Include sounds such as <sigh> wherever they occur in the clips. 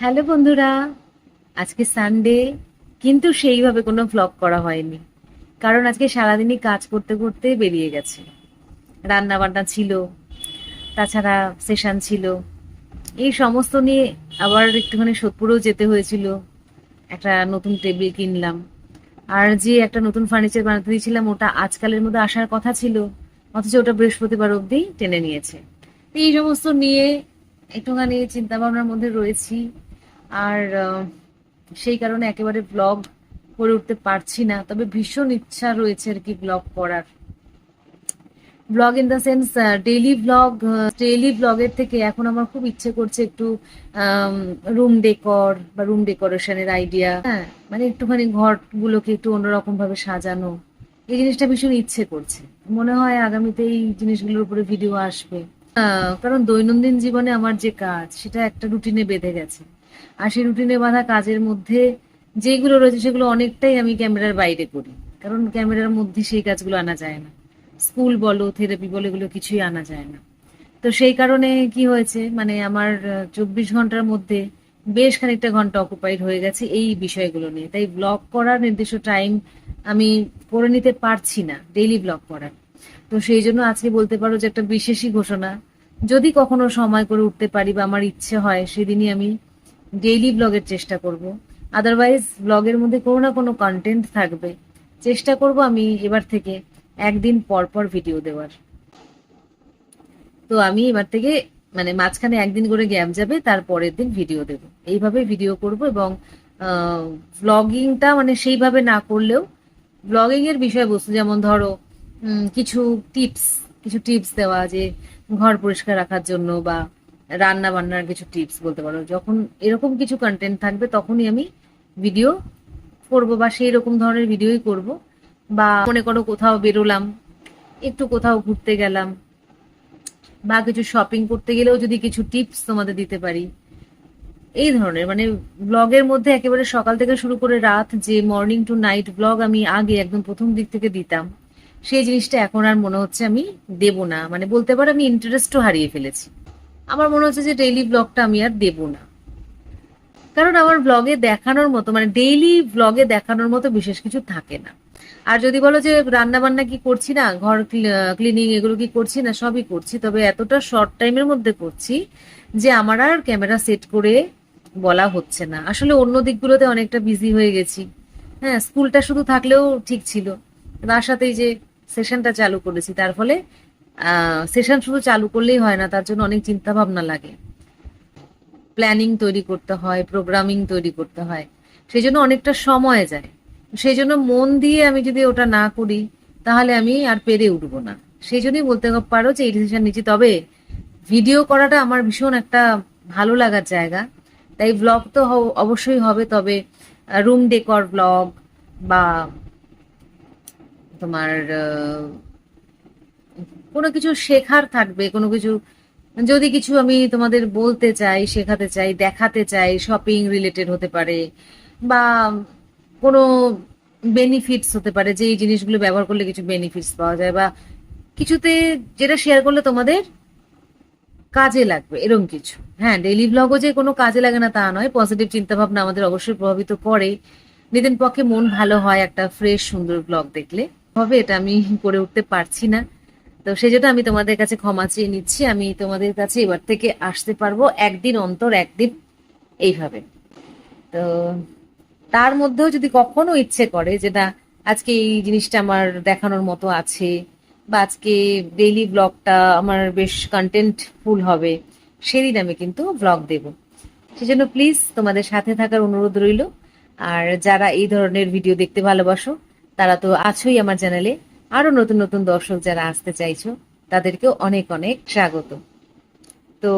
Hello বন্ধুরা, আজকে Sunday কিন্তু সেইভাবে কোনো ভ্লগ করা হয়নি। কারণ আজকে সারাদিনই কাজ করতে করতে বেরিয়ে গেছে। রান্না বান্না ছিল, তাছাড়া সেশন ছিল। এই সমস্ত নিয়ে আবার একটুখানি সোদপুরেও যেতে হয়েছিল। একটা নতুন টেবিল কিনলাম। আর যে একটা নতুন ফার্নিচার বানাতে দিয়েছিলাম, ওটা আজকালের মধ্যে আসার কথা ছিল। অথচ ওটা বৃহস্পতিবার অবধি টেনে নিয়েছে। এই সমস্ত নিয়ে একটুখানি চিন্তা ভাবনার মধ্যে রয়েছি। আর সেই কারণে একেবারে ব্লগ করে উঠতে পারছি না। তবে ভীষণ ইচ্ছা রয়েছে আর কি ব্লগ করার। Blog in the sense daily blog daily ব্লগের থেকে এখন আমার খুব ইচ্ছে করছে একটু রুম ডেকর বা রুম ডেকোরেশনের আইডিয়া হ্যাঁ মানে একটুখানি ঘরগুলোকে একটু অন্যরকম ভাবে সাজানো। এই জিনিসটা ভীষণ ইচ্ছে করছে। মনে হয় আগামীতে এই জিনিসগুলোর উপরে ভিডিও আসবে। কারণ দৈনন্দিন জীবনে আমার যে কাজ, সেটা একটা রুটিনে বেঁধে গেছে। আর সেই রুটিনে বাঁধা কাজের মধ্যে যেগুলো রয়েছে সেগুলো অনেকটাই আমি ক্যামেরার বাইরে করি। কারণ ক্যামেরার মধ্যে সেই কাজগুলো আনা যায় না। স্কুল বলো, থেরাপি বলো, এগুলো কিছুই আনা যায় না। তো সেই কারণে কি হয়েছে মানে আমার চব্বিশ ঘণ্টার মধ্যে বেশ খানিকটা ঘণ্টা অকুপাইড হয়ে গেছে এই বিষয়গুলো নিয়ে। তাই ব্লগ করার নির্দিষ্ট টাইম আমি করে নিতে পারছি না ডেইলি ব্লগ করার। তো সেই জন্য আজকে বলতে পারো যে একটা বিশেষই ঘোষণা, যদি কখনো সময় করে উঠতে পারি বা আমার ইচ্ছে হয়, সেদিনই আমি ডেইলি ব্লগের চেষ্টা করব। আদারওয়াইজ ব্লগের মধ্যে কোনো না কোনো কন্টেন্ট থাকবে। চেষ্টা করব আমি এবার থেকে একদিন পর পর ভিডিও দেওয়ার। তো আমি এবার থেকে মানে মাঝখানে একদিন করে গ্যাপ যাবে, তার পরের দিন ভিডিও দেব। এইভাবে ভিডিও করব এবং ব্লগিংটা মানে সেইভাবে না করলেও ব্লগিং এর বিষয়বস্তু যেমন ধরো কিছু টিপস কিছু টিপস দেওয়া যে ঘর পরিষ্কার রাখার জন্য বা রান্না বান্নার কিছু টিপস বলতে পারো। যখন এরকম কিছু কন্টেন্ট থাকবে, তখনই আমি ভিডিও করব বা সেই রকম ধরনের ভিডিওই করব। বা মনে করো কোথাও বেরোলাম, একটু কোথাও ঘুরতে গেলাম, বা কিছু শপিং করতে গেলেও যদি কিছু টিপস তোমাদের দিতে পারি। এই ধরনের মানে ব্লগের মধ্যে একেবারে সকাল থেকে শুরু করে রাত যে মর্নিং টু নাইট ব্লগ আমি আগে একদম প্রথম দিক থেকে দিতাম, সেই জিনিসটা এখন আর মনে হচ্ছে আমি দেব না। মানে বলতে পারো আমি ইন্টারেস্টও হারিয়ে ফেলেছি। আমার মনে হচ্ছে যে ডেইলি ব্লগটা আমি আর দেব না। কারণ আমার ব্লগে দেখানোর মতো মানে ডেইলি ব্লগে দেখানোর মতো বিশেষ কিছু থাকে না। আর যদি বলো যে রান্না বান্না কি করছি না, ঘর ক্লিনিং এগুলো কি করছি না, সবই করছি। তবে এতটা শর্ট টাইমের মধ্যে করছি যে আমার আর ক্যামেরা সেট করে বলা হচ্ছে না। আসলে অন্য দিকগুলোতে অনেকটা বিজি হয়ে গেছি। হ্যাঁ স্কুলটা শুধু থাকলেও ঠিক ছিল। তার সাথেই যে সেশনটা চালু করেছি, তার ফলে সেশন শুধু চালু করলেই হয় না, তার জন্য অনেক চিন্তা ভাবনা লাগে। প্ল্যানিং তৈরি করতে হয় প্রোগ্রামিং তৈরি করতে হয়। সেই জন্য অনেকটা সময় যায়। সেই জন্য মন দিয়ে আমি যদি ওটা না করি, তাহলে আমি আর পেরে উঠবো না। সেই জন্যই বলতে পারো যে এই ডিসিশন নিচ্ছি তবে ভিডিও করাটা আমার ভীষণ একটা ভালো লাগার জায়গা। তাই ব্লগ তো অবশ্যই হবে। তবে রুম ডেকর ব্লগ বা তোমার কোনো কিছু শেখার থাকবে, কোনো কিছু, যদি কিছু আমি তোমাদের বলতে চাই, শেখাতে চাই, দেখাতে চাই শপিং রিলেটেড হতে পারে, বা কোনো বেনিফিটস হতে পারে যে এই জিনিসগুলো ব্যবহার করলে কিছু বেনিফিটস পাওয়া যায়, বা কিছুতে যেটা শেয়ার করলে তোমাদের কাজে লাগবে এরকম কিছু। হ্যাঁ ডেইলি ব্লগও যে কোনো কাজে লাগে না তা নয় পজিটিভ চিন্তা ভাবনা আমাদের অবশ্যই প্রভাবিত করে। নিদিন পক্ষে মন ভালো হয় একটা ফ্রেশ সুন্দর ব্লগ দেখলে। হবে এটা আমি করে উঠতে পারছি না। তো সেই জন্য আমি তোমাদের কাছে ক্ষমা চেয়ে নিচ্ছি। আমি তোমাদের কাছে এবার থেকে আসতে পারব একদিন অন্তর, একদিন এইভাবে। তো তার মধ্যেও যদি কখনো ইচ্ছে করে যেটা আজকে এই জিনিসটা আমার দেখানোর মতো আছে বা আজকে ডেইলি ব্লগটা আমার বেশ কন্টেন্টফুল হবে, সেদিন আমি কিন্তু ব্লগ দেব। সেজন্য প্লিজ তোমাদের সাথে থাকার অনুরোধ রইল। আর যারা এই ধরনের ভিডিও দেখতে ভালোবাসো, তারা তো আছোই আমার চ্যানেলে আরও নতুন নতুন দর্শক যারা আসতে চাইছো, তাদেরকেও অনেক অনেক স্বাগত। তো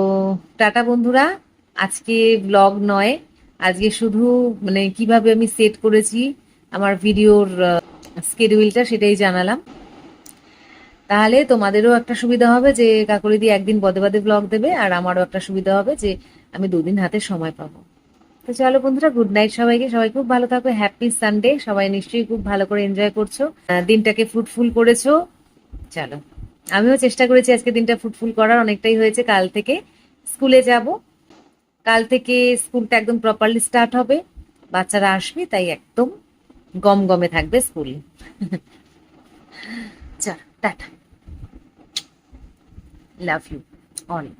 টাটা বন্ধুরা, আজকে ব্লগ নয়, আজকে শুধু মানে কীভাবে আমি সেট করেছি, আমার ভিডিওর স্কেডিউলটা সেটাই জানালাম। তাহলে তোমাদেরও একটা সুবিধা হবে যে কাকুরিদি একদিন বদে পদে ব্লগ দেবে, আর আমারও একটা সুবিধা হবে যে আমি দুদিন হাতে সময় পাবো। তো চলো বন্ধুরা গুড নাইট সবাইকে। সবাই খুব ভালো থাকো হ্যাপি সানডে সবাই নিশ্চয়ই খুব ভালো করে এনজয় করছ। দিনটাকে ফ্রুটফুল করেছ। চলো, আমিও চেষ্টা করেছি আজকে দিনটা ফ্রুটফুল করার, অনেকটাই হয়েছে। কাল থেকে স্কুলে যাব। কাল থেকে স্কুলটা একদম প্রপারলি স্টার্ট হবে। বাচ্চারা আসবে, তাই একদম গম গমে থাকবে স্কুল। <laughs> চল, টাটা। লাভ ইউ অনেক